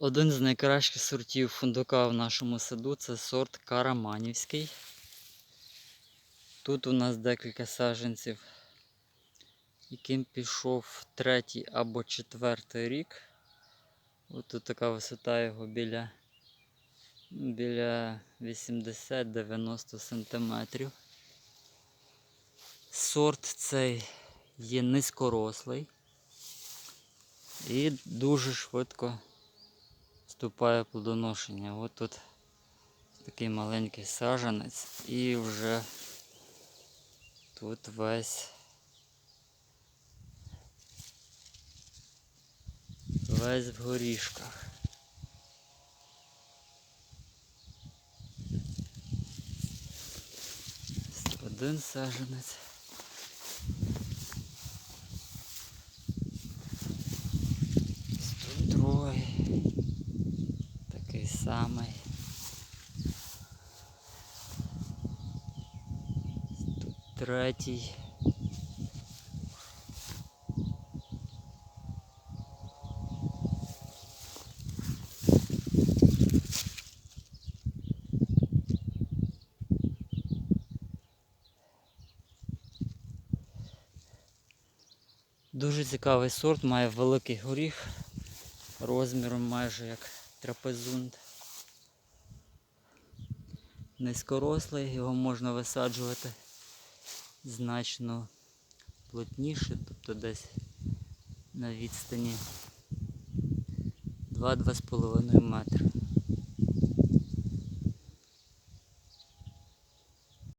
Один з найкращих сортів фундука в нашому саду це сорт Караманівський. Тут у нас декілька саджанців, яким пішов третій або четвертий рік. Ось тут така висота його біля, біля 80-90 сантиметрів. Сорт цей є низькорослий і дуже швидко вступає плодоношення. От тут такий маленький сажанець і вже тут весь весь в горішках. Один саженець. Ось Тут другий. Такий самий. Тут третій. Дуже цікавий сорт, має великий горіх розміром майже як трапезунд. Низькорослий, його можна висаджувати значно плотніше, тобто десь на відстані 2-2,5 метри.